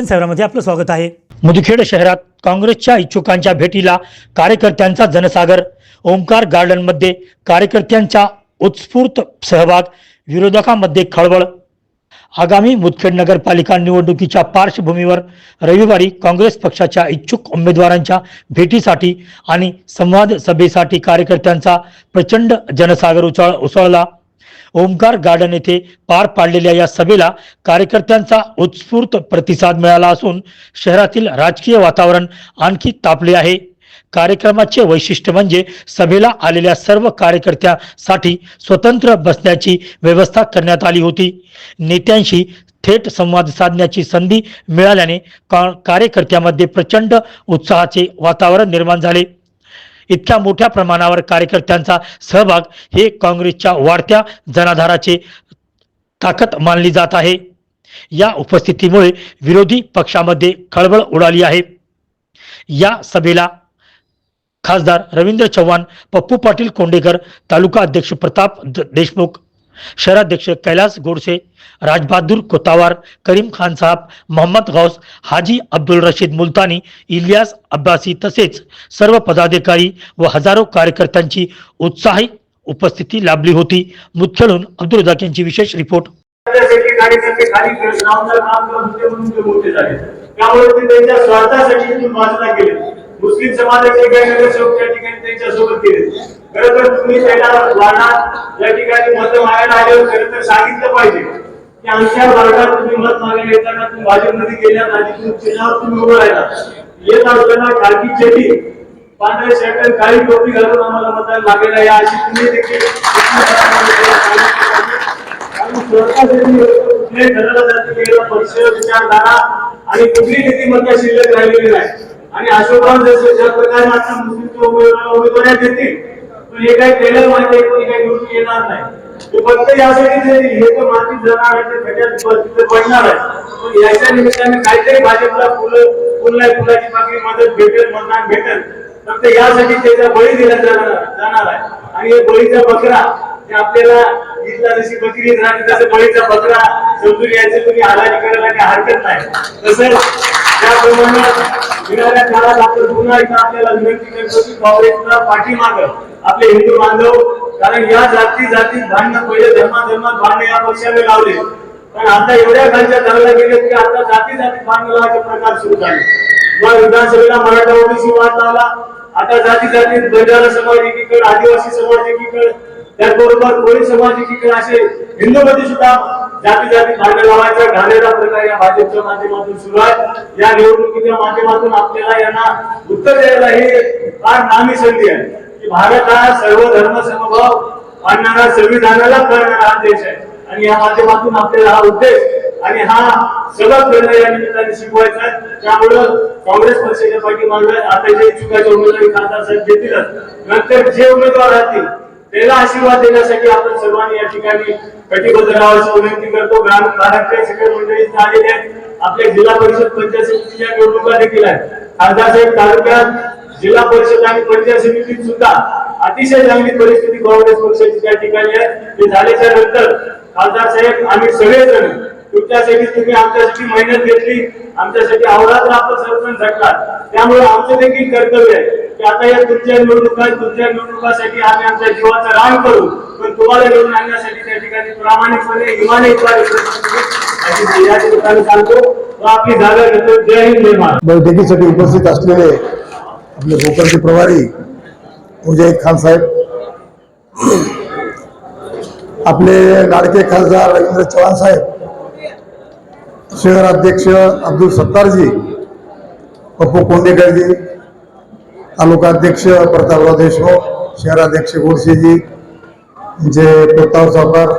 दर्शन शहरामध्ये आपलं स्वागत आहे. मुदखेड शहरात काँग्रेसच्या इच्छुकांच्या भेटीला कार्यकर्त्यांचा जनसागर. ओंकार गार्डनमध्ये कार्यकर्त्यांचा उत्स्फूर्त सहभाग विरोधकांमध्ये खळबळ. आगामी मुदखेड नगरपालिका निवडणुकीच्या पार्श्वभूमीवर रविवारी काँग्रेस पक्षाच्या इच्छुक उमेदवारांच्या भेटीसाठी आणि संवाद सभेसाठी कार्यकर्त्यांचा प्रचंड जनसागर उचळ उसळला. ओमकार गार्डन येथे पार पाडलेल्या या सभेला कार्यकर्त्यांचा उत्स्फूर्त प्रतिसाद मिळाला असून शहरातील राजकीय वातावरण आणखी तापले आहे. कार्यक्रमाचे वैशिष्ट्य म्हणजे सभेला आलेल्या सर्व कार्यकर्त्यासाठी स्वतंत्र बसण्याची व्यवस्था करण्यात आली होती. नेत्यांशी थेट संवाद साधण्याची संधी मिळाल्याने का कार्यकर्त्यामध्ये प्रचंड उत्साहाचे वातावरण निर्माण झाले. इतक्या मोठ्या प्रमाणावर कार्यकर्त्यांचा सहभाग हे काँग्रेसच्या वाढत्या जनाधाराचे ताकद मानली जात आहे. या उपस्थितीमुळे विरोधी पक्षामध्ये खळबळ उडाली आहे. या सभेला खासदार रवींद्र चव्हाण पप्पू पाटील कोंडेकर तालुका अध्यक्ष प्रताप द- देशमुख शहराध्यक्ष कैलास गोडसे राजबहादूर कोतावार करीम खान साहब मोहम्मद गौस हाजी अब्दुल रशीद मुलतानी इलियास अब्बासी तसेच सर्व पदाधिकारी व हजारो कार्यकर्त्यांची उत्साही उपस्थिती लाभली होती. मुदखेडून अब्दुल रजाक यांची विशेष रिपोर्ट. त्यामुळे ते त्यांच्या स्वार्थासाठी मुस्लिम समाजाचे काही त्या ठिकाणी खरं तर तुम्ही त्याला या ठिकाणी मत मागायला खरं तर सांगितलं पाहिजे. की आमच्या तुम्ही मत मागायला येताना तुम्ही भाजपमध्ये गेल्यात आणि तुम्ही चिन्हावर तुम्ही उभं राहिला येत असताना चेटी पांढरे शर्ट काळी टोपी घालून आम्हाला मतदान मागायला या अशी तुम्ही देखील आणि आणि कुठली नीतिमत्ता शिल्लक राहिलेली नाही. आणि अशोकराव जसे ज्या प्रकारे आता मुस्लिमच्या उमेदवाराला उमेदवाऱ्या देतील पण हे काही केलं माहिती आहे म्हणजे कोणी काही गोष्टी येणार नाही. फक्त यासाठी हे तर माती जाणार आहे ते खड्यात तिथे पडणार आहे. पण याच्या निमित्ताने काहीतरी भाजपला फुलं फुल फुलाची मागणी मदत भेटेल मतदान भेटेल. फक्त यासाठी त्याचा बळी दिला जाणार जाणार आहे. आणि हे बळीचा बकरा ते आपल्याला ईदला जशी बकरी राहते तसं बळीचा बकरा समजून यायचं तुम्ही हालानी करायला काही हरकत नाही. तसंच त्याप्रमाणे येणाऱ्या काळात आपण पुन्हा एकदा आपल्याला विनंती करतो की काँग्रेसचा पाठीमाग आपले हिंदू बांधव कारण या जाती जातीत भांडणं पहिले धर्मा धर्मात भांडणं या पक्षाने लावले पण आता एवढ्या खालच्या दराला गेले की आता जाती जाती भांडण लावायचे प्रकार सुरू झाले मग विधानसभेला मराठा ओबीसी वाद लावला आता जाती जातीत बंजारा समाज एकीकडे आदिवासी समाज एकीकडे त्याचबरोबर कोळी समाज एकीकडे असे हिंदूमध्ये सुद्धा जाती जाती भांडण लावायचा. घाणेरडा प्रकार या भाजपच्या माध्यमातून सुरू आहे. या निवडणुकीच्या माध्यमातून आपल्याला यांना उत्तर द्यायला ही फार नामी संधी आहे. की भारत हा सर्व धर्म समभाव आणणारा संविधानाला करणारा हा देश आहे. आणि या माध्यमातून आपल्याला हा उद्देश आणि हा सबक निर्णय या निमित्ताने शिकवायचा आहे. त्यामुळं काँग्रेस पक्षाच्या पाठीमागे आता जे इच्छुकाचे उमेदवारी खासदार साहेब घेतीलच. नंतर जे उमेदवार राहतील त्याला आशीर्वाद देण्यासाठी आपण सर्वांनी या ठिकाणी कटिबद्ध राहायची विनंती करतो. ग्राम महाराष्ट्र सगळे मंडळी आलेले आहेत. आपल्या जिल्हा परिषद पंचायत समितीच्या निवडणुका देखील आहेत. खासदार साहेब तालुक्यात जिल्हा परिषद आणि पंचायत समितीत सुद्धा अतिशय चांगली परिस्थिती काँग्रेस पक्षाची त्या ठिकाणी आहे. ते झाल्याच्यानंतर खासदार साहेब आम्ही सगळेजण तुमच्यासाठी तुम्ही आमच्यासाठी मेहनत घेतली. आमच्यासाठी अवरात्र आपण सर्वजण झटलात त्यामुळे आमचं देखील कर्तव्य आहे. की आता या तुमच्या निवडणुका तुमच्या निवडणुकासाठी आम्ही आमच्या जीवाचा रान करू. पण तुम्हाला निवडून आणण्यासाठी त्या ठिकाणी प्रामाणिकपणे हिमाने अशी या ठिकाणी सांगतो. व आपली जागा घेतो जय हिंद जय महाराज बैठकीसाठी उपस्थित असलेले आपले कोकणचे प्रभारी मुजाहिद खान साहेब आपले लाडके खासदार रवींद्र चव्हाण साहेब शहर अध्यक्ष अब्दुल सत्तारजी पप्पू कोंडेकरजी तालुकाध्यक्ष प्रतापराव देशमुख शहराध्यक्ष गोडसेजी जे प्रताप सावकार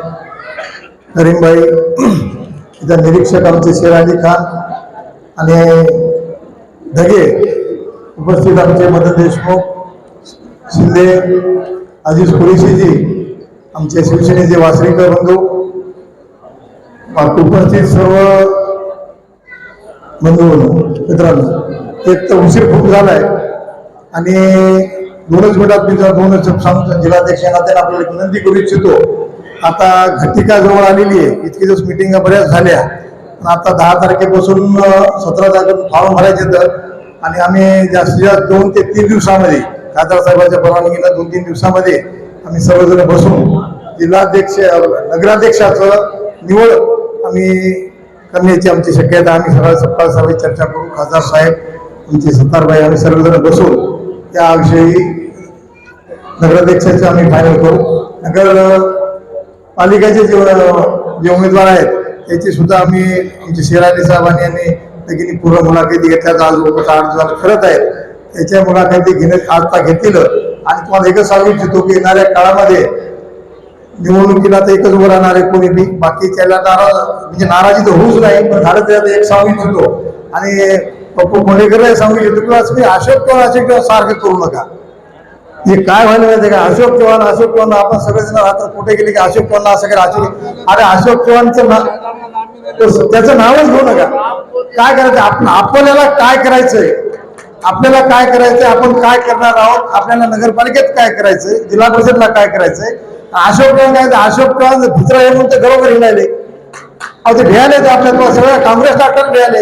करीमबाई इथं निरीक्षक आमचे शेराजी खान आणि धगे उपस्थित आमचे मदन देशमुख शिंदे अजिज कुरेशीजी आमचे शिवसेनेचे वासरीकर बंधू उपस्थित सर्व बंधू मित्रांनो एक तर उशीर खूप झाला आहे आणि दोनच मिनिटात मी जर दोनच सांगतो जिल्हाध्यक्ष नात्याने आपल्याला विनंती करू इच्छितो. आता घटिका जवळ आलेली आहे. इतकी दिवस मिटिंग बऱ्याच झाल्या. आता दहा तारखेपासून सतरा तारखेपासून फॉर्म भरायचे तर आणि आम्ही जास्तीत जास्त दोन ते तीन दिवसामध्ये खासदार साहेबांच्या परवानगीला दोन तीन दिवसामध्ये आम्ही सर्वजण बसून जिल्हाध्यक्ष नगराध्यक्षाचं निवड आम्ही करण्याची आमची शक्यता आम्ही सगळ्या सत्तार सभेत चर्चा करू. खासदार साहेब आमचे सत्तारबाई आम्ही सर्वजण बसून त्याविषयी नगराध्यक्षाचे आम्ही फायनल करू नगर पालिकेचे जे जे उमेदवार आहेत त्याची सुद्धा आम्ही आमचे शेराणी साहेबांनी यांनी लगेच पूर्ण मुलाखती घेतल्या. आज लोक आठ करत आहेत. त्याच्या मुलाखती घेणे आता घेतील आणि तुम्हाला एकच सांगू इच्छितो की येणाऱ्या काळामध्ये निवडणुकीला तर एकच उभं राहणार आहे कोणी बी. बाकी त्याला नाराज म्हणजे नाराजी तर होऊच नाही पण झालं त्याला एक सांगू इच्छितो. आणि पप्पू कोंडेकर सांगू इच्छितो क्लास मी अशोक चव्हाण अशोक किंवा सारखं करू नका. हे काय व्हायला माहिती का? अशोक चव्हाण अशोक चव्हाण आपण सगळेजण राहतात कुठे गेले की अशोक चव्हाण असं करा अशोक अरे अशोक चव्हाणचं नाव त्याचं नावच घेऊ नका. काय करायचं? आपण आपल्याला काय करायचंय? आपल्याला काय करायचंय? आपण काय करणार आहोत? आपल्याला नगरपालिकेत काय करायचंय? जिल्हा परिषदला काय करायचंय? अशोक चव्हाण काय अशोक चव्हाण भित्र हे म्हणून ते घरोघरी राहिले. अहो ते भेळाले ते आपल्या सगळ्या काँग्रेस डॉक्टर भियाले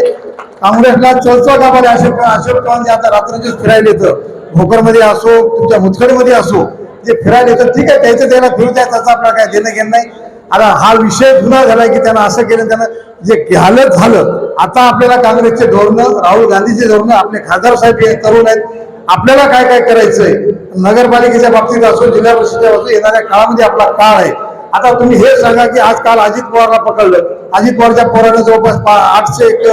काँग्रेसला चौचौ दाबाले अशोक अशोक चव्हाण जे आता रात्रीचे फिरायला येतं भोकरमध्ये असो तुमच्या मुतखडमध्ये असो जे फिरायला येतं ठीक आहे त्याचं त्याला फिरू द्या त्याचा आपल्याला काय देणं घेणं नाही. आता हा विषय जुना झालाय की त्यानं असं केलं त्यानं जे घ्यालं झालं आता आपल्याला काँग्रेसचे धोरणं राहुल गांधीचे धोरणं आपले खासदार साहेब हे तरुण आहेत आपल्याला काय काय करायचंय? नगरपालिकेच्या बाबतीत असो जिल्हा परिषदेच्या असो येणाऱ्या काळामध्ये आपला काळ आहे. आता तुम्ही हे सांगा की आज काल अजित पवारला पकडलं. अजित पवारच्या पोरानं जवळपास पा- आठशे एक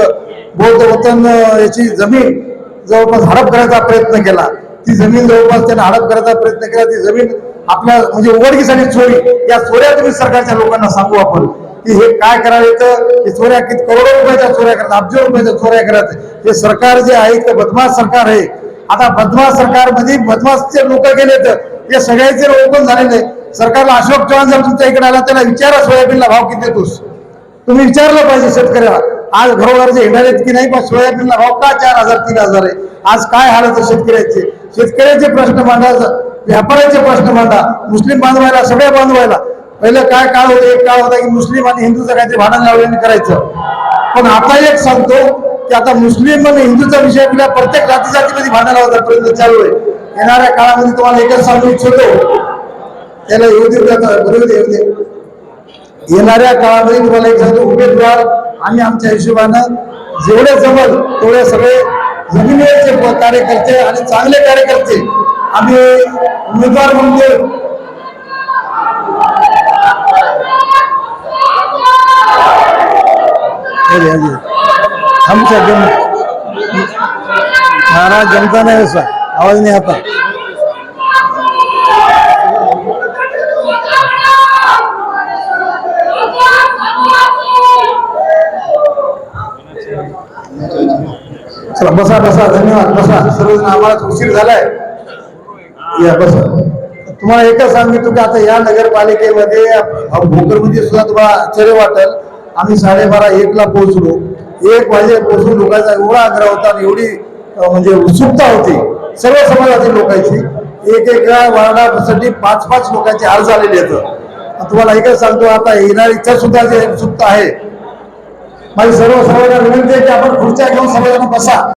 बौद्ध वतन याची जमीन जवळपास हडप करायचा प्रयत्न केला. ती जमीन जवळपास त्यांना हडप करायचा प्रयत्न केला. ती जमीन आपल्या म्हणजे उघडकीसाठी चोरी या चोऱ्या तुम्ही सरकारच्या लोकांना सांगू आपण. की हे काय करावे तर हे चोऱ्या किती करोडो रुपयाच्या चोऱ्या करतात अब्ज रुपयाच्या चोऱ्या करत. हे सरकार जे आहे ते बदमाश सरकार आहे. आता बदमाश सरकारमध्ये बदमाशचे लोक गेले तर हे सगळ्याचे ओपन झालेले. सरकारला अशोक चव्हाण जर तुमच्या इकडे आला त्याला विचारा सोयाबीनला भाव किती देतोस तुम्ही विचारलं पाहिजे शेतकऱ्याला. आज घरोघर येणार आहेत की नाही पण सोयाबीनला भाव हो का चार हजार तीन हजार आहे? आज काय हालत शेतकऱ्याचे? शेतकऱ्याचे प्रश्न मांडा व्यापाऱ्याचे प्रश्न मांडा मुस्लिम बांधवायला सगळ्या बांधवायला. पहिलं काय काळ होतं एक काळ होता की मुस्लिम आणि हिंदूचं काहीतरी भांडण लावल्याने करायचं. पण आता एक सांगतो की आता मुस्लिम आणि हिंदूचा विषय आपल्या प्रत्येक जाती जातीमध्ये भांडण लावतात प्रयत्न चालू आहे. येणाऱ्या काळामध्ये तुम्हाला एकच सांगू इच्छितो. त्याला येऊ दे येऊ दे. येणाऱ्या काळामध्ये तुम्हाला एक सांगतो उमेदवार आम्ही आमच्या हिशोबानं जेवढे जमल तेवढे सगळे जमिनीवरचे कार्यकर्ते आणि चांगले कार्यकर्ते आम्ही उमेदवार म्हणून देऊ. आमच्या जम नाराज जमता नाही आवाज नाही आता. चला बसा बसा धन्यवाद बसा. सर्वजण आम्हाला उशीर झालाय. या बसा. तुम्हाला एकच सांगितलं की आता या नगरपालिकेमध्ये भोकरमध्ये सुद्धा तुम्हाला आश्चर्य वाटेल. आम्ही साडेबारा एकला पोहोचलो. एक वाजे पोहोचून लोकांचा एवढा आग्रह होता आणि एवढी म्हणजे उत्सुकता होती. सर्व समाजातील लोकांची. एक एक वार्डासाठी पाच पाच लोकांचे अर्ज आलेले आहेत. तुम्हाला एकच सांगतो आता येणार इच्छा सुद्धा जे उत्सुकता आहे माझी सर्व सर्वांना विनंती आहे की आपण खुर्च्या घेऊन सर्वजण बसा.